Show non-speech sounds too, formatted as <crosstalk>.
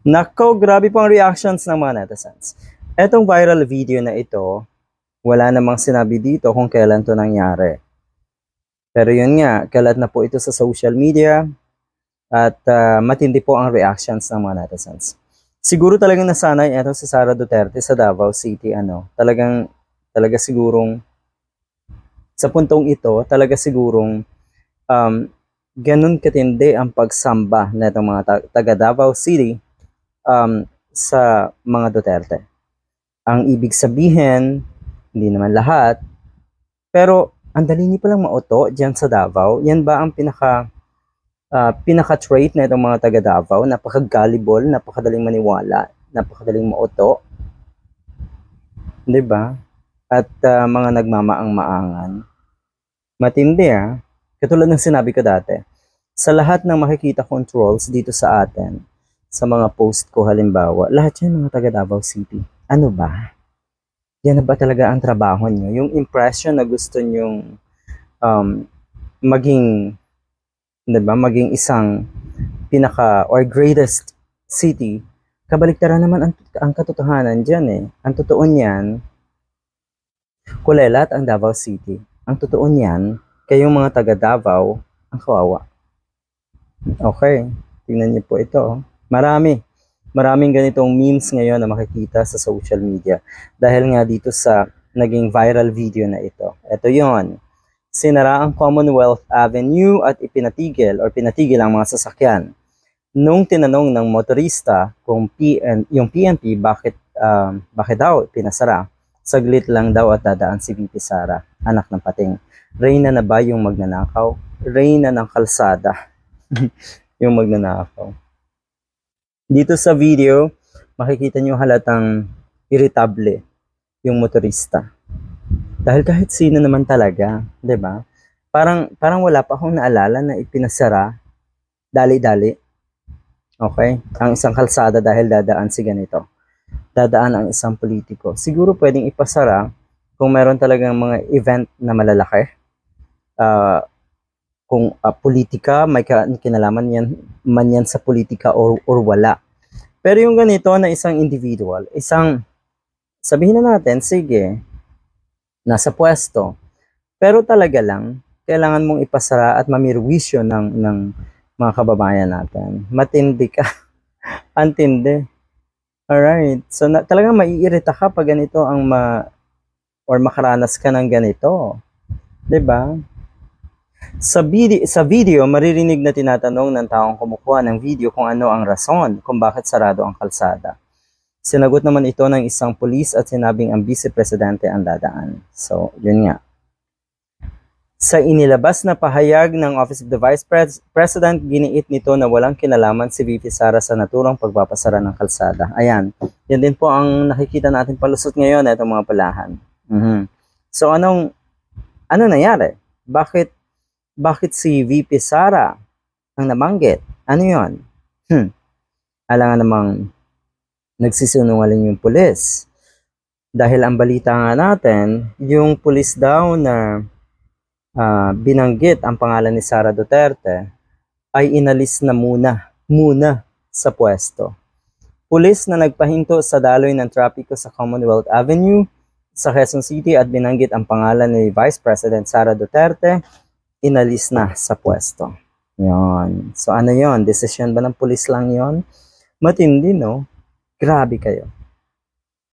Nako, grabe pang reactions ng mga netizens. Etong viral video na ito, wala namang sinabi dito kung kailan to nangyari. Pero yun nga, kalat na po ito sa social media at ah, matindi po ang reactions ng mga netizens. Siguro talagang nasanay ito si Sara Duterte sa Davao City, ano, talagang, talaga sigurong, sa puntong ito, talaga sigurong, um, ganun katindi ang pagsamba na mga ta- taga Davao City um, sa mga Duterte. Ang ibig sabihin, hindi naman lahat, pero ang dali niyo palang mauto diyan sa Davao. Yan ba ang pinaka ah, pinaka-trait na itong mga taga Davao? Napaka-gullible, napakadaling maniwala, napakadaling mauto. 'Di ba? At ah, mga nagmamaang-maangan. Matindi ah. Katulad ng sinabi ko dati, sa lahat ng makikita controls dito sa atin, sa mga post ko halimbawa, lahat yan mga taga Davao City. Ano ba? Yan na ba talaga ang trabaho nyo? Yung impression na gusto nyong um, maging, di ba, maging isang pinaka or greatest city, kabaliktaran naman ang, ang katotohanan dyan eh. Ang totoo niyan, kulelat ang Davao City. Ang totoo niyan, kayong mga taga Davao, ang kawawa. Okay, tingnan niyo po ito. Marami. Maraming ganitong memes ngayon na makikita sa social media dahil nga dito sa naging viral video na ito. Ito yon. Sinara ang Commonwealth Avenue at ipinatigil or pinatigil ang mga sasakyan. Nung tinanong ng motorista kung PN, yung PNP bakit um, bakit daw pinasara, saglit lang daw at dadaan si VP Sara, anak ng pating. Reyna na ba yung magnanakaw? Reyna ng kalsada <laughs> yung magnanakaw. Dito sa video, makikita nyo halatang irritable yung motorista. Dahil kahit sino naman talaga, 'di ba? Parang parang wala pa akong naalala na ipinasara dali-dali. Okay? Ang isang kalsada dahil dadaan si ganito. Dadaan ang isang politiko. Siguro pwedeng ipasara kung meron talagang mga event na malalaki. Ah, kung ah, politika, may kinalaman yan, man yan sa politika or, or wala. Pero yung ganito na isang individual, isang, sabihin na natin, sige, nasa pwesto. Pero talaga lang, kailangan mong ipasara at mamirwisyo ng, ng mga kababayan natin. Matindi ka. <laughs> Antindi. Alright. So, na, talagang maiirita ka pag ganito ang ma, or makaranas ka ng ganito. ba? Sa video, sa video, maririnig na tinatanong ng taong kumukuha ng video kung ano ang rason kung bakit sarado ang kalsada. Sinagot naman ito ng isang pulis at sinabing ang vice-presidente ang dadaan. So, yun nga. Sa inilabas na pahayag ng Office of the Vice Pres- President, giniit nito na walang kinalaman si VP Sara sa naturang pagpapasara ng kalsada. Ayan, yan din po ang nakikita natin palusot ngayon itong mga palahan. Mhm. So, anong, ano nangyari? Bakit bakit si VP Sara ang namanggit? Ano yon? Hmm. Alangan namang nagsisinungaling yung pulis. Dahil ang balita nga natin, yung pulis daw na ah, binanggit ang pangalan ni Sara Duterte ay inalis na muna, muna sa pwesto. Pulis na nagpahinto sa daloy ng trapiko sa Commonwealth Avenue sa Quezon City at binanggit ang pangalan ni Vice President Sara Duterte inalis na sa pwesto. Yon. So ano yon? Desisyon ba ng pulis lang yon? Matindi, no? Grabe kayo.